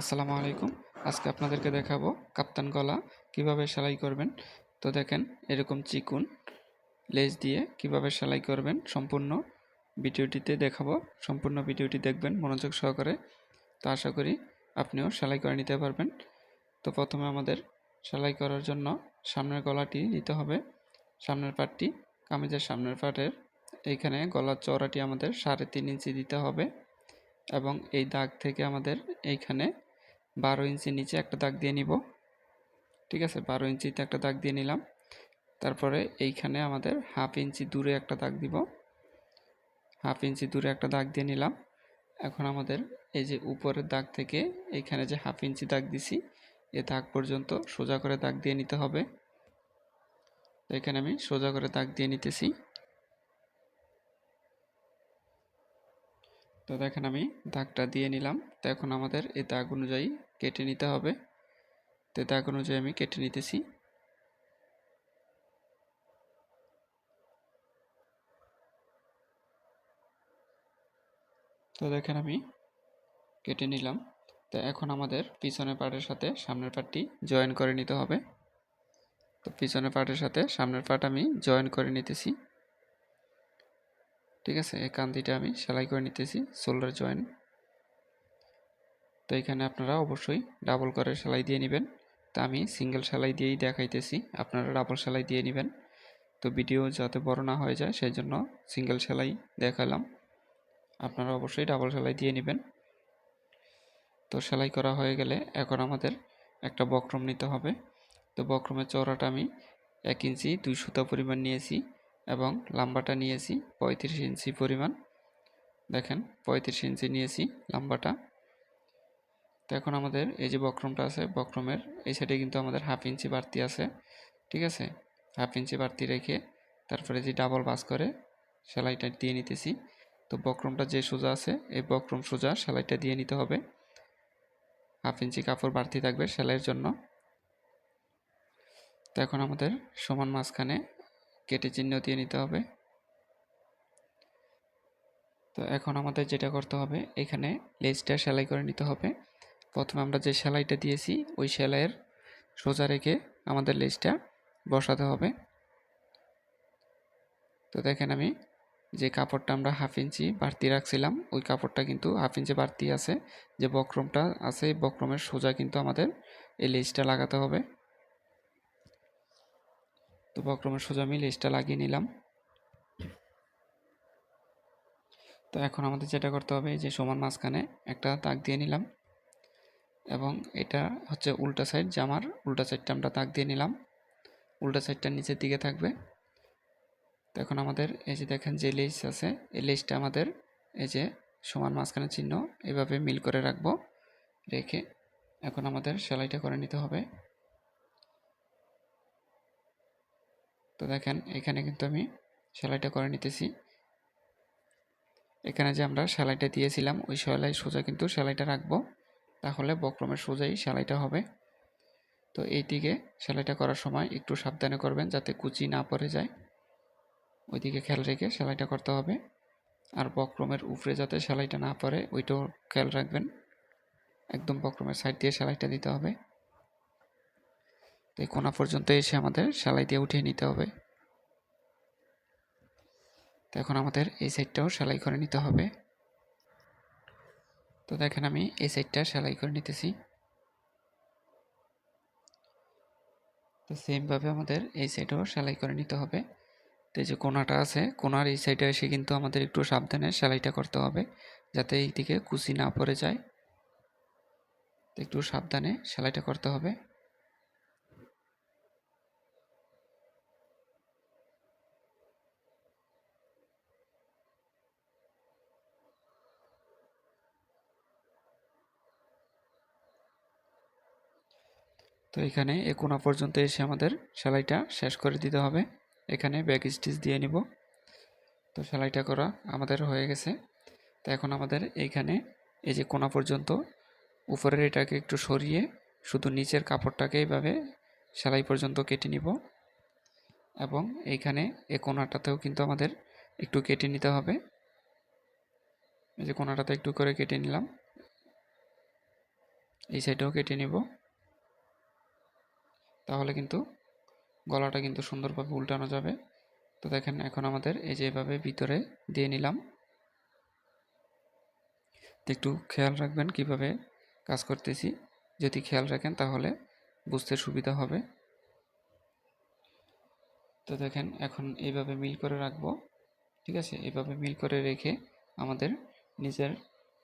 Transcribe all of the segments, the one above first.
আসসালামু আলাইকুম। আজকে আপনাদেরকে দেখাবো কাপ্তান গলা কীভাবে সেলাই করবেন। তো দেখেন, এরকম চিকুন লেজ দিয়ে কীভাবে সেলাই করবেন। সম্পূর্ণ ভিডিওটিতে দেখাবো। সম্পূর্ণ ভিডিওটি দেখবেন মনোযোগ সহকারে। তো আশা করি আপনিও সেলাই করে নিতে পারবেন। তো প্রথমে আমাদের সেলাই করার জন্য সামনের গলাটি নিতে হবে। সামনের পাটটি, কামিজের সামনের পাটের, এইখানে গলার চওড়াটি আমাদের সাড়ে তিন ইঞ্চি দিতে হবে। এবং এই দাগ থেকে আমাদের এইখানে বারো ইঞ্চি নিচে একটা দাগ দিয়ে নিব। ঠিক আছে? বারো ইঞ্চিতে একটা দাগ দিয়ে নিলাম। তারপরে এইখানে আমাদের হাফ ইঞ্চি দূরে একটা দাগ দিব। হাফ ইঞ্চি দূরে একটা দাগ দিয়ে নিলাম। এখন আমাদের এই যে উপরের দাগ থেকে এইখানে যে হাফ ইঞ্চি দাগ দিছি, এ দাগ পর্যন্ত সোজা করে দাগ দিয়ে নিতে হবে। তো এখানে আমি সোজা করে দাগ দিয়ে নিতেছি। তো দেখেন আমি দাগটা দিয়ে নিলাম। তো এখন আমাদের এই দাগ অনুযায়ী কেটে নিতে হবে। তো দাগ অনুযায়ী আমি কেটে নিতেছি। তো দেখেন আমি কেটে নিলাম। তো এখন আমাদের পিছনের পার্টের সাথে সামনের পার্টটি জয়েন করে নিতে হবে। তো পিছনের পার্টের সাথে সামনের পার্ট আমি জয়েন করে নিতেছি। ঠিক আছে? এই কান্দিটা আমি সেলাই করে নিতেছি, শোল্ডার জয়েন। তো এখানে আপনারা অবশ্যই ডাবল করে সেলাই দিয়ে নেবেন। তা আমি সিঙ্গেল সেলাই দিয়েই দেখাইতেছি, আপনারা ডাবল সেলাই দিয়ে নেবেন। তো ভিডিও যাতে বড় না হয়ে যায় সেই জন্য সিঙ্গেল সেলাই দেখালাম। আপনারা অবশ্যই ডাবল সেলাই দিয়ে নেবেন। তো সেলাই করা হয়ে গেলে এখন আমাদের একটা বক্রম নিতে হবে। তো বক্রমের চওড়াটা আমি এক ইঞ্চি দুই সুতা পরিমাণ নিয়েছি এবং লাম্বাটা নিয়েছি পঁয়ত্রিশ ইঞ্চি পরিমাণ। দেখেন, পঁয়ত্রিশ ইঞ্চি নিয়েছি লাম্বাটা। তো এখন আমাদের এই যে বক্রমটা আছে, বক্রমের এই সাইডে কিন্তু আমাদের হাফ ইঞ্চি বাড়তি আছে, ঠিক আছে? হাফ ইঞ্চি বাড়তি রেখে তারপরে যে ডাবল বাস করে সেলাইটা দিয়ে নিতেছি। তো বক্রমটা যে সোজা আছে, এই বক্রম সোজা সেলাইটা দিয়ে নিতে হবে। হাফ ইঞ্চি কাপড় বাড়তি থাকবে সেলাইয়ের জন্য। তো এখন আমাদের সমান মাঝখানে কেটে চিহ্ন দিয়ে নিতে হবে। তো এখন আমাদের যেটা করতে হবে, এখানে লেজটা সেলাই করে নিতে হবে। প্রথমে আমরা যে সেলাইটা দিয়েছি, ওই সেলাইয়ের সোজা রেখে আমাদের লেজটা বসাতে হবে। তো দেখেন আমি যে কাপড়টা আমরা হাফ ইঞ্চি বাড়তি রাখছিলাম, ওই কাপড়টা কিন্তু হাফ ইঞ্চি বাড়তি আছে। যে বক্রমটা আছে, এই বক্রমের সোজা কিন্তু আমাদের এই লেজটা লাগাতে হবে। তো বক্রমের সোজা আমি লেজটা লাগিয়ে নিলাম। তো এখন আমাদের যেটা করতে হবে যে সমান মাঝখানে একটা দাগ দিয়ে নিলাম। এবং এটা হচ্ছে উল্টা সাইড জামার উল্টা সাইডটা আমরা দাগ দিয়ে নিলাম। উল্টা সাইডটা নিচের দিকে থাকবে। তো এখন আমাদের এই যে দেখেন যে লেস আছে, এই লেসটা আমাদের এই যে সমান মাঝখানে চিহ্ন এভাবে মিল করে রাখব, রেখে এখন আমাদের সেলাইটা করে নিতে হবে। তো দেখেন এখানে কিন্তু আমি সেলাইটা করে নিতেছি। এখানে যে আমরা সেলাইটা দিয়েছিলাম, ওই সেলাই সোজা কিন্তু সেলাইটা রাখব। তাহলে বক্রমের সোজাই সেলাইটা হবে। তো এই দিকে সেলাইটা করার সময় একটু সাবধানে করবেন যাতে কুচি না পড়ে যায়। ওইদিকে খেয়াল রেখে সেলাইটা করতে হবে। আর বক্রমের উপরে যাতে সেলাইটা না পড়ে, ওইটাও খেয়াল রাখবেন। একদম বক্রমের সাইড দিয়ে সেলাইটা দিতে হবে। তো এই কোনা পর্যন্ত এসে আমাদের সেলাই দিয়ে উঠিয়ে নিতে হবে। তো এখন আমাদের এই সাইডটাও সেলাই করে নিতে হবে। তো দেখেন আমি এই সাইডটা সেলাই করে নিতেছি। তো সেমভাবে আমাদের এই সাইডেও সেলাই করে নিতে হবে। তো এই যে কোনাটা আছে, কোনার এই সাইডে এসে কিন্তু আমাদের একটু সাবধানে সেলাইটা করতে হবে, যাতে এই দিকে কুচি না পড়ে যায়। তো একটু সাবধানে সেলাইটা করতে হবে। তো এখানে এ কোনা পর্যন্ত এসে আমাদের সেলাইটা শেষ করে দিতে হবে। এখানে ব্যাক স্টিচ দিয়ে নিব। তো সেলাইটা করা আমাদের হয়ে গেছে। তো এখন আমাদের এইখানে এই যে কোনা পর্যন্ত উপরের এটাকে একটু সরিয়ে শুধু নিচের কাপড়টাকে এইভাবে সেলাই পর্যন্ত কেটে নিব। এবং এইখানে এ কোনাটাতেও কিন্তু আমাদের একটু কেটে নিতে হবে। এই যে কোনাটাতে একটু করে কেটে নিলাম। এই সাইডেও কেটে নিব। তাহলে কিন্তু গলাটা কিন্তু সুন্দরভাবে উল্টানো যাবে। তো দেখেন এখন আমাদের এই যে এভাবে ভিতরে দিয়ে নিলাম। একটু খেয়াল রাখবেন কীভাবে কাজ করতেছি। যদি খেয়াল রাখেন তাহলে বুঝতে সুবিধা হবে। তো দেখেন এখন এইভাবে মিল করে রাখব। ঠিক আছে? এভাবে মিল করে রেখে আমাদের নিজের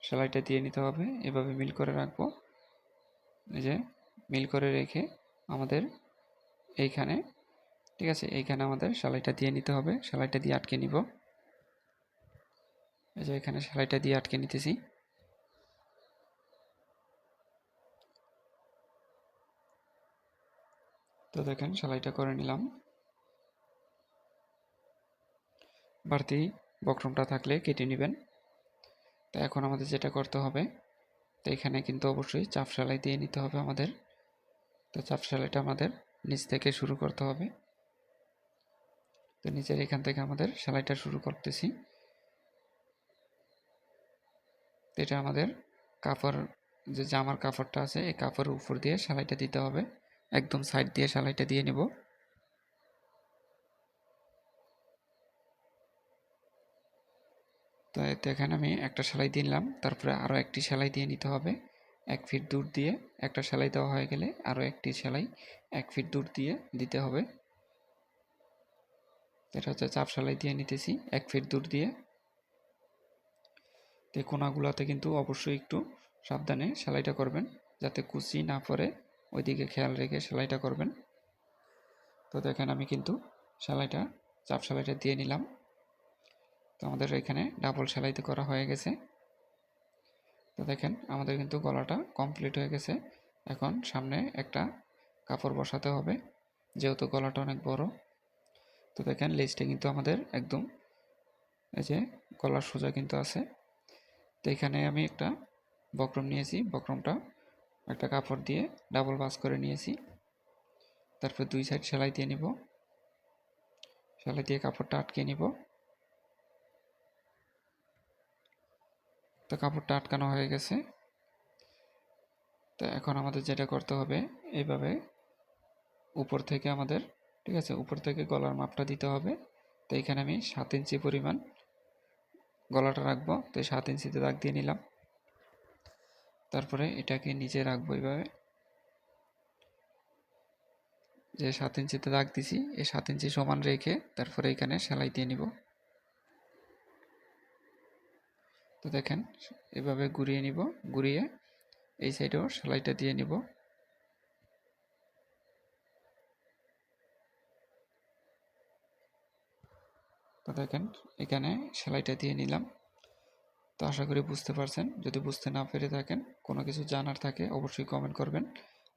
সেলাইটা দিয়ে নিতে হবে। এভাবে মিল করে রাখব। এই যে মিল করে রেখে আমাদের এইখানে। ঠিক আছে, এইখানে আমাদের সেলাইটা দিয়ে নিতে হবে। সেলাইটা দিয়ে আটকে নিব। এই যে এখানে সেলাইটা দিয়ে আটকে নিতেছি। তো দেখেন, সেলাইটা করে নিলাম। বাড়তি বক্রমটা থাকলে কেটে নেবেন। তো এখন আমাদের যেটা করতে হবে, তো এখানে কিন্তু অবশ্যই চাপ সেলাই দিয়ে নিতে হবে আমাদের। তো চাপ সেলাইটা আমাদের নিচ থেকে শুরু করতে হবে। তো নিচের এখান থেকে আমাদের সেলাইটা শুরু করতেছি। এটা আমাদের কাপড়, যে জামার কাপড়টা আছে, এই কাপড়ের উপর দিয়ে সেলাইটা দিতে হবে। একদম সাইড দিয়ে সেলাইটা দিয়ে নেব। তো এতে এখানে আমি একটা সেলাই দিলাম তারপরে আরও একটি সেলাই দিয়ে নিতে হবে। এক ফিট দূর দিয়ে একটা সেলাই দেওয়া হয়ে গেলে আরও একটি সেলাই এক ফিট দূর দিয়ে দিতে হবে। এটা হচ্ছে চাপ সেলাই দিয়ে নিতেছি এক ফিট দূর দিয়ে। তো কোনাগুলোতে কিন্তু অবশ্যই একটু সাবধানে সেলাইটা করবেন, যাতে কুচি না পড়ে। ওইদিকে খেয়াল রেখে সেলাইটা করবেন। তো দেখেন আমি কিন্তু সেলাইটা, চাপ সেলাইটা দিয়ে নিলাম। তো আমাদের এখানে ডাবল সেলাইতে করা হয়ে গেছে। তো দেখেন, আমাদের কিন্তু গলাটা কমপ্লিট হয়ে গেছে। এখন সামনে একটা কাপড় বসাতে হবে, যেহেতু গলাটা অনেক বড়। তো দেখেন লেজটা কিন্তু আমাদের একদম এই যে গলার সোজা কিন্তু আছে। তো এখানে আমি একটা বক্রম নিয়েছি, বক্রমটা একটা কাপড় দিয়ে ডাবল বাস করে নিয়েছি। তারপর দুই সাইড সেলাই দিয়ে নিব। সেলাই দিয়ে কাপড়টা আটকে নিব। তো কাপড়টা আটকানো হয়ে গেছে। তো এখন আমাদের যেটা করতে হবে, এইভাবে উপর থেকে আমাদের, ঠিক আছে, উপর থেকে গলার মাপটা দিতে হবে। তো এখানে আমি সাত ইঞ্চি পরিমাণ গলাটা রাখব। তো সাত ইঞ্চিতে দাগ দিয়ে নিলাম। তারপরে এটাকে নিচে রাখব এইভাবে। যে সাত ইঞ্চিতে দাগ দিছি, এই সাত ইঞ্চি সমান রেখে তারপরে এখানে সেলাই দিয়ে নিব। তো দেখেন, এভাবে ঘুরিয়ে নিব, ঘুরিয়ে এই সাইডেও সেলাইটা দিয়ে নিব। তো দেখেন, এখানে সেলাইটা দিয়ে নিলাম। তো আশা করি বুঝতে পারছেন। যদি বুঝতে না পেরে থাকেন, কোনো কিছু জানার থাকে, অবশ্যই কমেন্ট করবেন।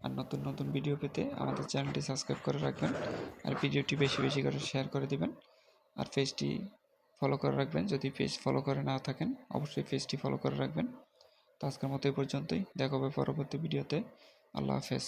আর নতুন নতুন ভিডিও পেতে আমাদের চ্যানেলটি সাবস্ক্রাইব করে রাখবেন। আর ভিডিওটি বেশি বেশি করে শেয়ার করে দিবেন। আর পেজটি ফলো করে রাখবেন। যদি পেজ ফলো করে না থাকেন, অবশ্যই পেজটি ফলো করে রাখবেন। তো আজকের মতো এই পর্যন্তই। দেখা হবে পরবর্তী ভিডিওতে আল্লাহ হাফেজ।